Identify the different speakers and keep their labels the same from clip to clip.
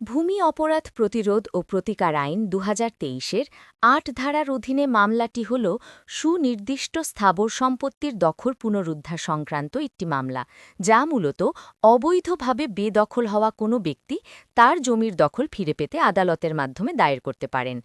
Speaker 1: ভূমি অপরাধ প্রতিরোধ ও প্রতিকার আইন দু হাজার আট ধারার অধীনে মামলাটি হল সুনির্দিষ্ট স্থাবর সম্পত্তির দখল পুনরুদ্ধার সংক্রান্ত একটি মামলা, যা মূলত অবৈধভাবে বেদখল হওয়া কোনো ব্যক্তি তার জমির দখল ফিরে পেতে আদালতের মাধ্যমে দায়ের করতে পারেন।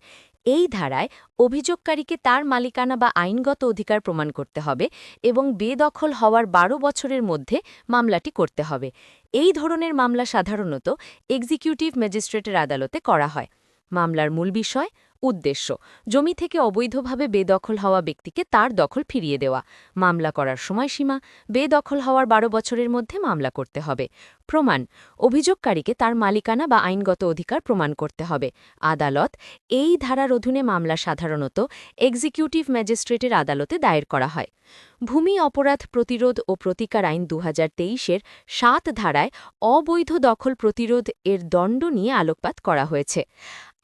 Speaker 1: এই ধারায় অভিযোগকারীকে তার মালিকানা বা আইনগত অধিকার প্রমাণ করতে হবে এবং বেদখল হওয়ার বারো বছরের মধ্যে মামলাটি করতে হবে। এই ধরনের মামলা সাধারণত এক্সিকিউটিভ ম্যাজিস্ট্রেটের আদালতে করা হয়। মামলার মূল বিষয় উদ্দেশ্য, জমি থেকে অবৈধভাবে বেদখল হওয়া ব্যক্তিকে তার দখল ফিরিয়ে দেওয়া, মামলা করার সময়সীমা, বেদখল হওয়ার বারো বছরের মধ্যে মামলা করতে হবে। প্রমাণ, অভিযোগকারীকে তার মালিকানা বা আইনগত অধিকার প্রমাণ করতে হবে। আদালত, এই ধারার অধীনে মামলা সাধারণত এক্সিকিউটিভ ম্যাজিস্ট্রেটের আদালতে দায়ের করা হয়। ভূমি অপরাধ প্রতিরোধ ও প্রতিকার আইন দু হাজার তেইশের সাত ধারায় অবৈধ দখল প্রতিরোধ এর দণ্ড নিয়ে আলোকপাত করা হয়েছে।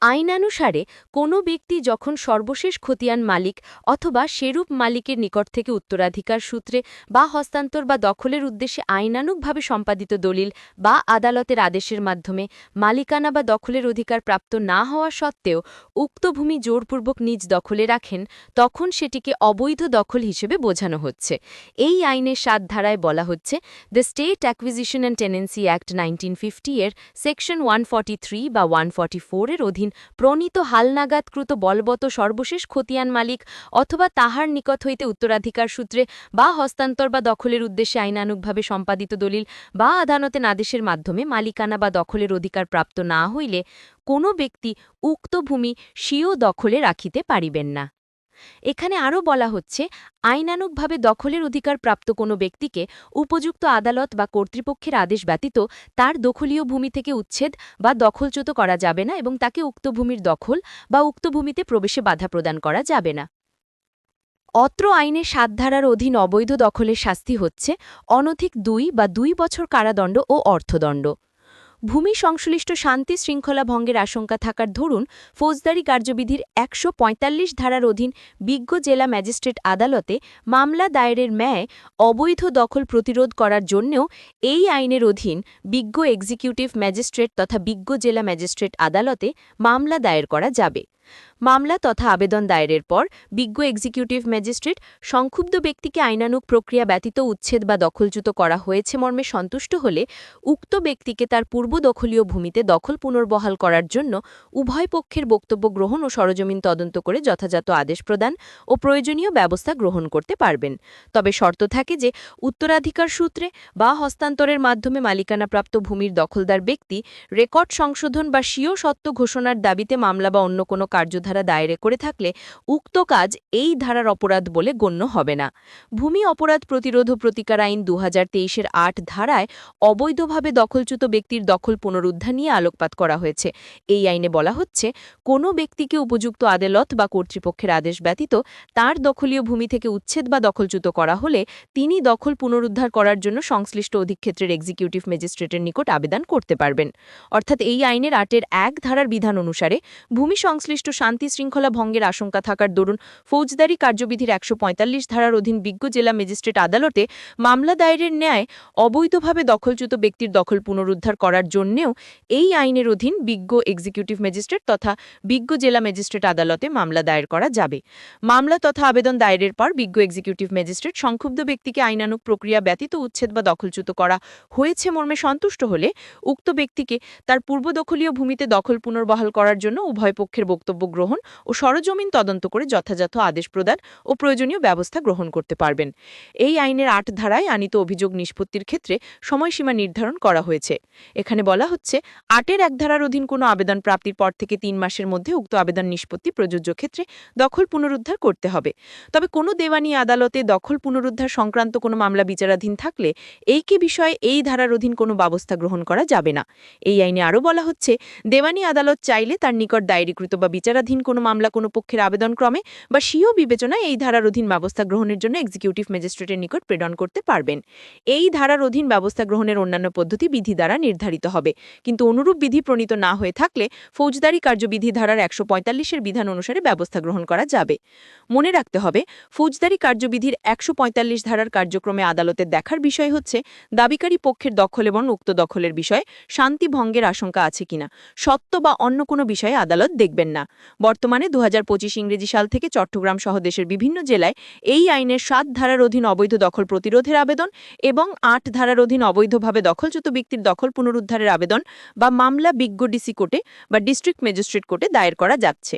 Speaker 1: আইনানুসারে, কোনো ব্যক্তি যখন সর্বশেষ খতিয়ান মালিক অথবা সেরূপ মালিকের নিকট থেকে উত্তরাধিকার সূত্রে বা হস্তান্তর বা দখলের উদ্দেশ্যে আইনানুকভাবে সম্পাদিত দলিল বা আদালতের আদেশের মাধ্যমে মালিকানা বা দখলের অধিকার প্রাপ্ত না হওয়া সত্ত্বেও উক্ত ভূমি জোরপূর্বক নিজ দখলে রাখেন, তখন সেটিকে অবৈধ দখল হিসেবে বোঝানো হচ্ছে। এই আইনের সাত ধারায় বলা হচ্ছে the state acquisition and tenancy act nineteen fifty এর সেকশন ওয়ান বা ওয়ানের অধীন প্রণীত হালনাগাদকৃত বলবত সর্বশেষ খতিয়ান মালিক অথবা তাহার নিকট হইতে উত্তরাধিকার সূত্রে বা হস্তান্তর বা দখলের উদ্দেশ্যে আইনানুগভাবে সম্পাদিত দলিল বা আদালতের আদেশের মাধ্যমে মালিকানা বা দখলের অধিকার প্রাপ্ত না হইলে কোনো ব্যক্তি উক্ত ভূমি স্বীয় দখলে রাখিতে পারিবেন না। এখানে আরও বলা হচ্ছে, আইনানুগভাবে দখলের অধিকার প্রাপ্ত কোনো ব্যক্তিকে উপযুক্ত আদালত বা কর্তৃপক্ষের আদেশ ব্যতীত তার দখলীয় ভূমি থেকে উচ্ছেদ বা দখলচ্যুত করা যাবে না এবং তাকে উক্ত ভূমির দখল বা উক্ত ভূমিতে প্রবেশে বাধা প্রদান করা যাবে না। অত্র আইনে সাত ধারার অধীন অবৈধ দখলের শাস্তি হচ্ছে অনধিক দুই বা দুই বছর কারাদণ্ড ও অর্থদণ্ড। ভূমি সংশ্লিষ্ট শান্তি শৃঙ্খলা ভঙ্গের আশঙ্কা থাকার ধরুন, ফৌজদারি কার্যবিধির একশো পঁয়তাল্লিশ ধারার অধীন বিজ্ঞ জেলা ম্যাজিস্ট্রেট আদালতে মামলা দায়েরের ম্যায় অবৈধ দখল প্রতিরোধ করার জন্যও এই আইনের অধীন বিজ্ঞ এক্সিকিউটিভ ম্যাজিস্ট্রেট তথা বিজ্ঞ জেলা ম্যাজিস্ট্রেট আদালতে মামলা দায়ের করা যাবে। মামলা তথা আবেদন দায়েরের পর বিজ্ঞ এক্সিকিউটিভ ম্যাজিস্ট্রেট সংক্ষুব্ধ ব্যক্তিকে আইনানুক প্রক্রিয়া ব্যতীত উচ্ছেদ বা দখলচ্যুত করা হয়েছে মর্মে সন্তুষ্ট হলে উক্ত ব্যক্তিকে তার পূর্ব দখলীয় ভূমিতে দখল পুনর্বহাল করার জন্য উভয় পক্ষের বক্তব্য গ্রহণ ও সরজমিন তদন্ত করে যথাযথ আদেশ প্রদান ও প্রয়োজনীয় ব্যবস্থা গ্রহণ করতে পারবেন। তবে শর্ত থাকে যে উত্তরাধিকার সূত্রে বা হস্তান্তরের মাধ্যমে মালিকানাপ্রাপ্ত ভূমির দখলদার ব্যক্তি রেকর্ড সংশোধন বা স্বীয় সত্ত্ব ঘোষণার দাবিতে মামলা বা অন্য কোনো কার্যধারা দায়েরে করে থাকলে উক্ত কাজ এই ধারার অপরাধ বলে গণ্য হবে না। ভূমি অপরাধ প্রতিরোধ প্রতিকার আইন দু হাজার আট ধারায় অবৈধভাবে দখলচ্যুত ব্যক্তির দখল পুনরুদ্ধার নিয়ে আলোকপাত করা হয়েছে। এই আইনে বলা হচ্ছে, কোনো ব্যক্তিকে উপযুক্ত আদালত বা কর্তৃপক্ষের আদেশ ব্যতীত তার দখলীয় ভূমি থেকে উচ্ছেদ বা দখলচ্যুত করা হলে তিনি দখল পুনরুদ্ধার করার জন্য সংশ্লিষ্ট অধিক্ষেত্রের এক্সিকিউটিভ ম্যাজিস্ট্রেটের নিকট আবেদন করতে পারবেন। অর্থাৎ এই আইনের আটের এক ধারার বিধান অনুসারে ভূমি সংশ্লিষ্ট শান্তি শৃঙ্খলা ভঙ্গের আশঙ্কা থাকার দরুন ফৌজদারি কার্যবিধির একশো পঁয়তাল্লিশ ধারার অধীন বিজ্ঞ জেলা ম্যাজিস্ট্রেট আদালতে মামলা দায়েরের ন্যায় অবৈধভাবে দখলচ্যুত ব্যক্তির দখল পুনরুদ্ধার করার জন্যেও এই আইনের অধীন বিজ্ঞ এক্সিকিউটিভ ম্যাজিস্ট্রেট তথা বিজ্ঞ জেলা ম্যাজিস্ট্রেট আদালতে মামলা দায়ের করা যাবে। মামলা তথা আবেদন দায়েরের পর বিজ্ঞ এক্সিকিউটিভ ম্যাজিস্ট্রেট সংক্ষুব্ধ ব্যক্তিকে আইনানুক প্রক্রিয়া ব্যতীত উচ্ছেদ বা দখলচ্যুত করা হয়েছে মর্মে সন্তুষ্ট হলে উক্ত ব্যক্তিকে তার পূর্ব দখলীয় ভূমিতে দখল পুনর্বহাল করার জন্য উভয় পক্ষের বক্তব্য গ্রহণ ও সরজমিন তদন্ত করে যথাযথ আদেশ প্রদান ও প্রয়োজনীয় ব্যবস্থা গ্রহণ করতে পারবেন। এই আইনের আট ধারায় আনিত অভিযোগ নিষ্পত্তির ক্ষেত্রে সময়সীমা নির্ধারণ করা হয়েছে। এখানে বলা হচ্ছে, আটের এক ধারার অধীন কোনো আবেদন প্রাপ্তির পর থেকে তিন মাসের মধ্যে উক্ত আবেদন নিষ্পত্তি প্রযোজ্য ক্ষেত্রে দখল পুনরুদ্ধার করতে হবে। তবে কোনো দেওয়ানি আদালতে দখল পুনরুদ্ধার সংক্রান্ত কোনো মামলা বিচারাধীন থাকলে এই কি বিষয়ে এই ধারার অধীন কোনো ব্যবস্থা গ্রহণ করা যাবে না। এই আইনে আরও বলা হচ্ছে, দেওয়ানি আদালত চাইলে তার নিকট দায়েরিকৃত বা
Speaker 2: বিচারাধীন কোনো মামলা কোনো পক্ষের আবেদন ক্রমে বা স্বীয় বিবেচনায় এই ধারার অধীন ব্যবস্থা গ্রহণের জন্য এক্সিকিউটিভ ম্যাজিস্ট্রেটের নিকট প্রেরণ করতে পারবেন। এই ধারার অধীন ব্যবস্থা গ্রহণের অন্যান্য পদ্ধতি বিধি দ্বারা নির্ধারিত হবে। কিন্তু অনুরূপ বিধি প্রণীত না হয়ে থাকলে ফৌজদারি কার্যবিধি ধারার একশো পঁয়তাল্লিশের বিধান অনুসারে ব্যবস্থা গ্রহণ করা যাবে। মনে রাখতে হবে, ফৌজদারি কার্যবিধির একশো পঁয়তাল্লিশ ধারার কার্যক্রমে আদালতের দেখার বিষয় হচ্ছে, দাবিকারী পক্ষের দখল এবং উক্ত দখলের বিষয়ে শান্তি ভঙ্গের আশঙ্কা আছে কিনা, সত্য বা অন্য কোনো বিষয়ে আদালত দেখবেন না। বর্তমানে দু হাজার পঁচিশ ইংরেজি সাল থেকে চট্টগ্রাম সহ দেশের বিভিন্ন জেলায় এই আইনের সাত ধারার অধীন অবৈধ দখল প্রতিরোধের আবেদন এবং আট ধারার অধীন অবৈধভাবে দখলচ্যুত ব্যক্তির দখল পুনরুদ্ধারের আবেদন বা মামলা বিজ্ঞ ডিসি কোর্টে বা ডিস্ট্রিক্ট ম্যাজিস্ট্রেট কোর্টে দায়ের করা যাচ্ছে।